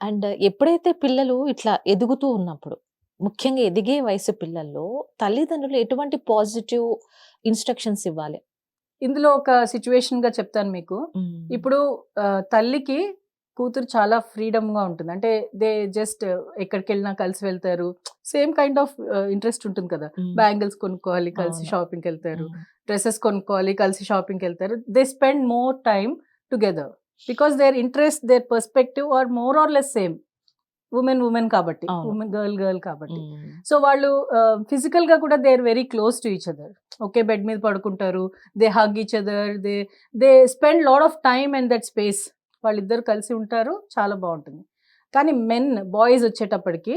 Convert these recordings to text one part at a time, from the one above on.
And ఎప్పుడైతే పిల్లలు ఇట్లా ఎదుగుతూ ఉన్నప్పుడు, ముఖ్యంగా ఎదిగే వయసు పిల్లల్లో తల్లిదండ్రులు ఎటువంటి పాజిటివ్ ఇన్‌స్ట్రక్షన్స్ ఇవ్వాలి? ఇందులో ఒక సిట్యుయేషన్‌గా చెప్తాను మీకు. హ్మ్. ఇప్పుడు ఆహ్, తల్లికి కూతురు చాలా ఫ్రీడమ్‌గా ఉంటుంది. అంటే దే జస్ట్ ఎక్కడికెళ్ళినా కలిసి వెళ్తారు. Same kind of ah, interest ఉంటుంది కదా! హ్మ్. బ్యాంగిల్స్ కొనుక్కోవాలి, కలిసి అవును. షాపింగ్‌కెళ్తారు. హ్మ్. డ్రెసెస్ కొనుక్కోవాలి, కలిసి షాపింగ్‌కెళ్తారు. They spend more time together. Because their interest, their perspective are more or less same. Women, women కాబట్టి. వుమెన్ గర్ల్, గర్ల్ కాబట్టి. సో, వాళ్ళు ఆహ్, ఫిజికల్‌గా కూడా they are very close to each other. Okay bed మీద పడుకుంటారు. They hug each other. They they spend lot of time and that space. వాళ్ళిద్దరూ కలిసి ఉంటారు. చాలా బావుంటుంది. కానీ మెన్, బాయ్స్ వచ్చేటప్పటికి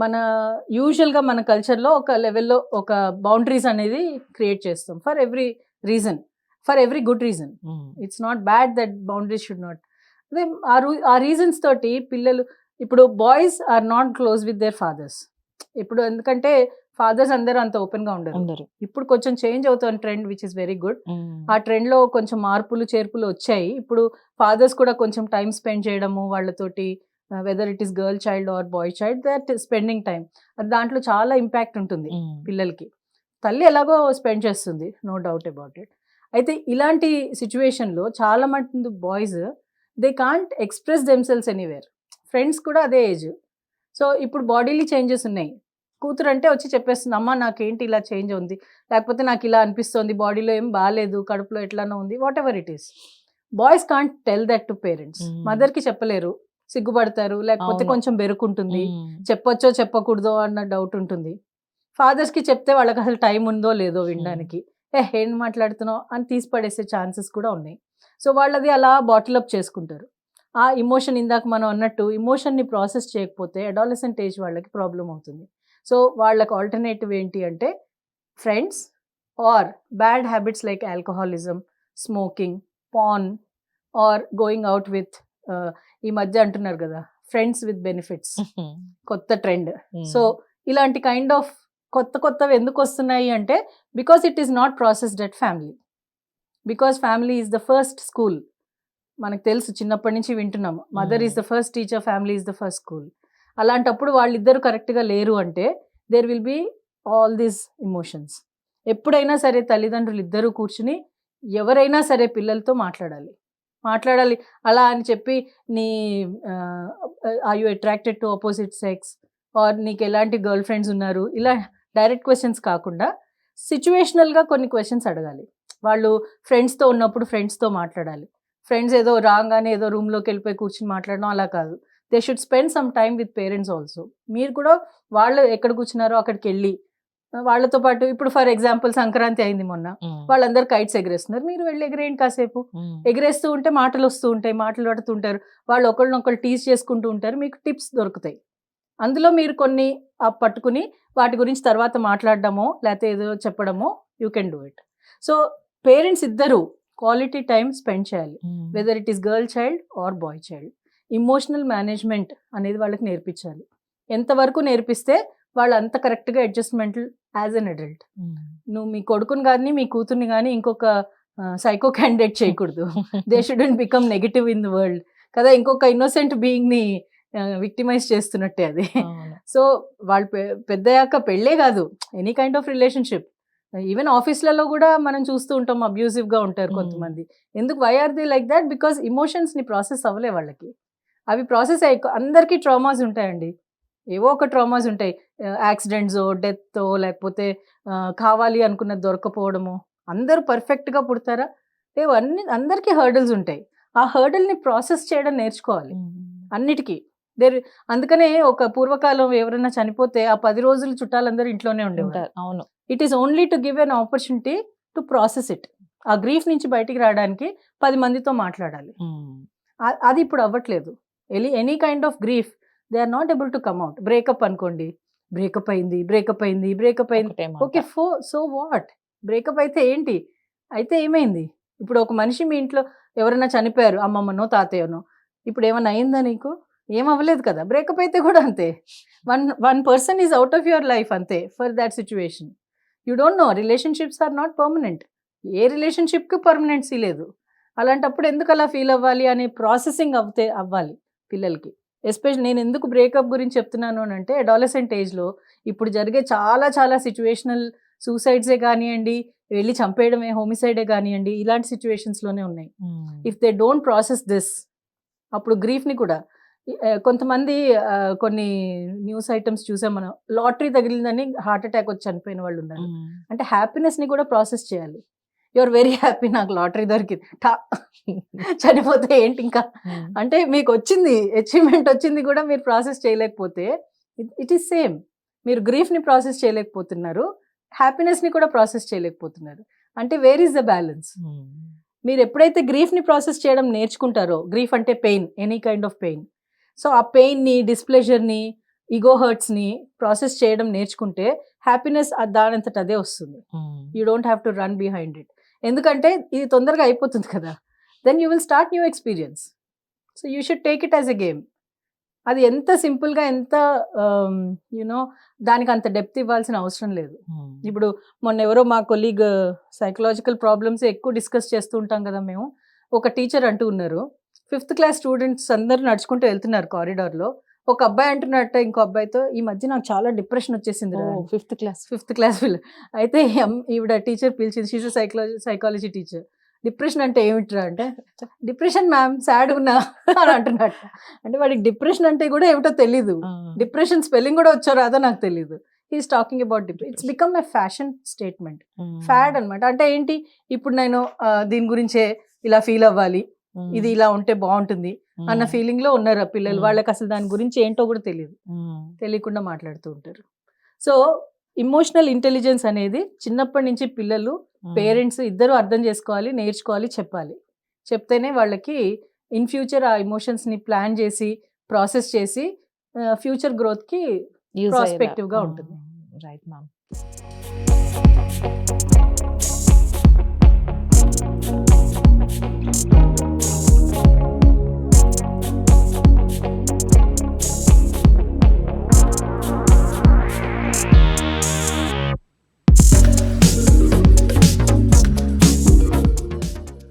మన యూజువల్‌గా మన కల్చర్‌లో ఒక లెవెల్‌లో ఒక బౌండరీస్ అనేది క్రియేట్ చేస్తాం. For every reason. For every good reason. It's not bad that boundaries should not. అదే ఆ రు ఆ రీజన్స్ తోటి పిల్లలు ఇప్పుడు boys are not close with their fathers. ఇప్పుడు ఎందుకంటే ఫాదర్స్ అందరూ అంత ఓపెన్‌గా ఉండరు. ఉండరు. ఇప్పుడు కొంచెం చేంజ్ అవుతోంది trend which is very good. ఆ ట్రెండ్‌లో కొంచెం మార్పులు, చేర్పులు వచ్చాయి. ఇప్పుడు ఫాదర్స్ కూడా కొంచెం టైమ్ స్పెండ్ చేయడము వాళ్ళతోటి whether it is girl child or boy child that spending time. దాంట్లో చాలా ఇంపాక్ట్ ఉంటుంది హ్మ్. పిల్లలకి. తల్లి ఎలాగో స్పెండ్ చేస్తుంది. No doubt about it. అయితే ఇలాంటి సిట్యుయేషన్‌లో చాలా మంది boys they can't express themselves anywhere. Friends కూడా అదే ఏజ్. సో, ఇప్పుడు బాడీలీ చేంజెస్ ఉన్నాయి. కూతురంటే వచ్చి చెప్పేస్తుంది. అమ్మ నాకేంటి ఇలా చేంజ్ ఉంది. లేకపోతే నాకు ఇలా అనిపిస్తోంది. బాడీలో ఏం బాలేదు. కడుపులో ఎట్లానో ఉంది. Whatever it is. Boys can't tell that to parents. మదర్‌కి చెప్పలేరు. సిగ్గుపడతారు. లేకపోతే. కొంచెం బెరుకుంటుంది. చెప్పొచ్చో, చెప్పకూడదో అన్న డౌట్ ఉంటుంది. ఫాదర్స్‌కి చెప్తే వాళ్ళకి అసలు టైం ఉందో లేదో. వినడానికి. ఏహ్! ఏం మాట్లాడుతున్నావు అని తీసి పడేసే ఛాన్సెస్ కూడా ఉన్నాయి. సో, వాళ్ళది అలా బాటిల్ అప్ చేసుకుంటారు. ఆ ఎమోషన్ ఇందాక మనం అన్నట్టు ఎమోషన్‌ని ప్రాసెస్ చేయకపోతే అడాలసెంట్ ఏజ్ వాళ్ళకి ప్రాబ్లమ్ అవుతుంది. సో, వాళ్ళకి ఆల్టర్‌నేటివ్ ఏంటి అంటే friends or bad habits like alcoholism, smoking, porn or going out with ఈ మధ్య అంటున్నారు కదా! Friends with benefits. కొత్త ట్రెండ్. సో. ఇలాంటి కైండ్ ఆఫ్ కొత్త కొత్తవి ఎందుకు వస్తున్నాయి అంటే because it is not processed at family. Because family is the first school. మనకు తెలుసు చిన్నప్పటి నుంచి వింటున్నాము. Mother is the first teacher, family is the first school. అలాంటప్పుడు వాళ్ళిద్దరూ కరెక్ట్‌గా లేరు అంటే there will be all these emotions ఎప్పుడైనా సరే తల్లిదండ్రులు ఇద్దరూ కూర్చుని ఎవరైనా సరే పిల్లలతో మాట్లాడాలి. మాట్లాడాలి. అలా అని చెప్పి నీ I are attracted to opposite sex or నీకు ఎలాంటి గర్ల్ ఫ్రెండ్స్ ఉన్నారు. ఇలా డైరెక్ట్ క్వెషన్స్ కాకుండా సిట్యుయేషనల్‌గా కొన్ని క్వెషన్స్ అడగాలి. వాళ్ళు ఫ్రెండ్స్‌తో ఉన్నప్పుడు ఫ్రెండ్స్‌తో మాట్లాడాలి. ఫ్రెండ్స్ ఏదో రాంగానే ఏదో రూమ్‌లోకెళ్ళిపోయి కూర్చొని మాట్లాడడం అలా కాదు. They should spend some time with parents also. మీరు కూడా వాళ్ళు ఎక్కడ కూర్చున్నారో అక్కడికెళ్ళి ఆహ్, వాళ్ళతో పాటు ఇప్పుడు ఫర్ ఎగ్జాంపుల్ సంక్రాంతి అయింది మొన్న. వాళ్ళందరూ కైట్స్ ఎగరేస్తున్నారు. మీరు వెళ్ళి ఎగిరేయండి కాసేపు. ఎగిరేస్తూ ఉంటే మాటలొస్తూ ఉంటాయి. మాటలు పడుతుంటారు. వాళ్ళు ఒకళ్ళనొకళ్ళు టీజ్ చేసుకుంటూ ఉంటారు. మీకు టిప్స్ దొరుకుతాయి. అందులో మీరు కొన్ని పట్టుకుని వాటి గురించి తర్వాత మాట్లాడడమో లేతే ఏదో చెప్పడమో you can do it. So, parents ఇద్దరూ క్వాలిటీ టైమ్ స్పెండ్ చేయాలి. Whether it is girl child or boy child. Emotional management అనేది వాళ్ళకి నేర్పించాలి. ఎంతవరకు నేర్పిస్తే వాళ్ళు అంత కరెక్ట్‌గా అడ్జస్ట్‌మెంట్లు యాస్ ఎన్ అడల్ట్. నువ్వు మీ కొడుకుని గాని, మీ కూతుర్ని గాని ఇంకొక సైకో క్యాండిడేట్ చేయకూడదు. They shouldn't become negative in the world. కదా! ఇంకొక ఇన్నోసెంట్ బీయింగ్‌ని విక్టిమైజ్ చేస్తున్నట్టే అది. సో, వాళ్ళు పె పెద్దయ్యాక పెళ్ళే కాదు. Any kind of relationship. Even ఆఫీస్‌లలో కూడా మనం చూస్తూ ఉంటాం అబ్యూసివ్‌గా ఉంటారు. కొంతమంది. ఎందుకు why are they like that? Because ఎమోషన్స్‌ని ప్రాసెస్ అవ్వలే వాళ్ళకి. అవి ప్రాసెస్ అయ్యి అందరికీ ట్రామాస్ ఉంటాయండి. ఏవో ఒక ట్రామాస్ ఉంటాయి. యాక్సిడెంట్సో, డెత్తో లేకపోతే కావాలి అనుకున్నది దొరక్కపోవడమో. అందరూ పర్ఫెక్ట్‌గా పుడతారా? లేవు అన్ని అందరికీ హర్డిల్స్ ఉంటాయి. ఆ హర్డిల్‌ని ప్రాసెస్ చేయడం నేర్చుకోవాలి. అన్నిటికి. దేర్ అందుకనే ఒక పూర్వకాలం ఎవరైనా చనిపోతే ఆ 10 రోజులు చుట్టాలందరూ ఇంట్లోనే ఉండేవారు. ఉంటారు. అవును. It is only to give an opportunity to process it. ఆ గ్రీఫ్ నుంచి బయటికి రావడానికి 10 మందితో మాట్లాడాలి. అది ఇప్పుడు అవ్వట్లేదు. ఎలి any kind of grief they are not able to come out. Breakup అనుకోండి. బ్రేకప్ అయింది, బ్రేకప్ అయింది, బ్రేకప్ అయింది. ఓకే. ఫో సో వాట్? బ్రేకప్ అయితే ఏంటి? అయితే ఏమైంది? ఇప్పుడు ఒక మనిషి మీ ఇంట్లో ఎవరైనా చనిపోయారు. అమ్మమ్మనో, తాతయ్యనో. ఇప్పుడు ఏమన్నా అయిందా నీకు? ఏం అవ్వలేదు కదా! బ్రేకప్ అయితే కూడా అంతే. One one person is out of your life అంతే for that situation. You don't know relationships are not permanent. ఏ రిలేషన్‌షిప్‌కి పర్మనెన్సీ లేదు. అలాంటప్పుడు ఎందుకు అలా ఫీల్ అవ్వాలి అనే ప్రాసెసింగ్ అవుతే అవ్వాలి పిల్లలకి. ఎస్పెషల్ నేను ఎందుకు బ్రేకప్ గురించి చెప్తున్నాను అని అంటే అడాలసెంట్ ఏజ్లో ఇప్పుడు జరిగే చాలా చాలా సిచ్యువేషనల్ సూసైడ్సే కానివ్వండి వెళ్ళి చంపేయడమే హోమిసైడే కానివ్వండి ఇలాంటి సిచ్యువేషన్స్లోనే ఉన్నాయి if they don't process this అప్పుడు గ్రీఫ్ని కూడా కొంతమంది కొన్ని న్యూస్ ఐటమ్స్ చూసాం మనం. లాటరీ తగిలిందని హార్ట్ అటాక్ వచ్చి చనిపోయిన వాళ్ళు ఉన్నారు. అంటే హ్యాపీనెస్ని కూడా ప్రాసెస్ చేయాలి. యువర్ వెరీ హ్యాపీ నాకు లాటరీ దొరికింది. టా చనిపోతే ఏంటి ఇంకా? అంటే మీకు వచ్చింది అచీవ్మెంట్ వచ్చింది కూడా మీరు ప్రాసెస్ చేయలేకపోతే ఇట్ ఈస్ సేమ్ మీరు గ్రీఫ్ని ప్రాసెస్ చేయలేకపోతున్నారు హ్యాపీనెస్ని కూడా ప్రాసెస్ చేయలేకపోతున్నారు. అంటే వేర్ ఈస్ ద బ్యాలెన్స్ మీరు ఎప్పుడైతే గ్రీఫ్ని ప్రాసెస్ చేయడం నేర్చుకుంటారో గ్రీఫ్ అంటే pain any kind of pain so ఆ పెయిన్ని డిస్ప్లెజర్ని ఈగో హర్ట్స్ని ప్రాసెస్ చేయడం నేర్చుకుంటే హ్యాపీనెస్ దానంతట అదే వస్తుంది. You don't have to run behind it ఎందుకంటే ఇది తొందరగా అయిపోతుంది కదా. Then you will start new experience so you should take it as a game అది ఎంత సింపుల్గా ఎంత యూనో దానికి అంత డెప్త్ ఇవ్వాల్సిన అవసరం లేదు. ఇప్పుడు మొన్న ఎవరో మా కొలీగ్ సైకలాజికల్ ప్రాబ్లమ్స్ ఎక్కువ డిస్కస్ చేస్తూ ఉంటాం కదా మేము. ఒక టీచర్ అంటూ ఉన్నారు. ఫిఫ్త్ క్లాస్ స్టూడెంట్స్ అందరూ నడుచుకుంటూ వెళ్తున్నారు కారిడార్లో ఒక అబ్బాయి అంటున్నట్ట ఇంకో అబ్బాయితో ఈ మధ్య నాకు చాలా డిప్రెషన్ వచ్చేసింది రా. అని." Fifth class. ఫిఫ్త్ క్లాస్ పిల్ల. అయితే ఈవిడ టీచర్ పిలిచింది she's psychology psychology teacher depression అంటే ఏమిట్రా? అంటే డిప్రెషన్ మ్యామ్ సాడ్ ఉన్నా అని అంటున్నట్ట. అంటే వాడికి డిప్రెషన్ అంటే కూడా ఏమిటో తెలీదు. డిప్రెషన్ స్పెల్లింగ్ కూడా వచ్చో రాదో నాకు తెలీదు. Is talking about depression it's become a fashion statement fad అన్నమాట. అంటే ఏంటి? ఇప్పుడు నేను దీని గురించే ఇలా ఫీల్ అవ్వాలి. ఇది ఇలా ఉంటే బాగుంటుంది అన్న ఫీలింగ్లో ఉన్నారు ఆ పిల్లలు. వాళ్ళకి అసలు దాని గురించి ఏంటో కూడా తెలియదు. తెలియకుండా మాట్లాడుతూ ఉంటారు. సో ఇమోషనల్ ఇంటెలిజెన్స్ అనేది చిన్నప్పటి నుంచి పిల్లలు పేరెంట్స్ ఇద్దరు అర్థం చేసుకోవాలి నేర్చుకోవాలి చెప్పాలి. చెప్తేనే వాళ్ళకి ఇన్ ఫ్యూచర్ ఆ ఎమోషన్స్ని ప్లాన్ చేసి ప్రాసెస్ చేసి ఫ్యూచర్ గ్రోత్కి ప్రాస్పెక్టివ్గా ఉంటుంది. Right ma'am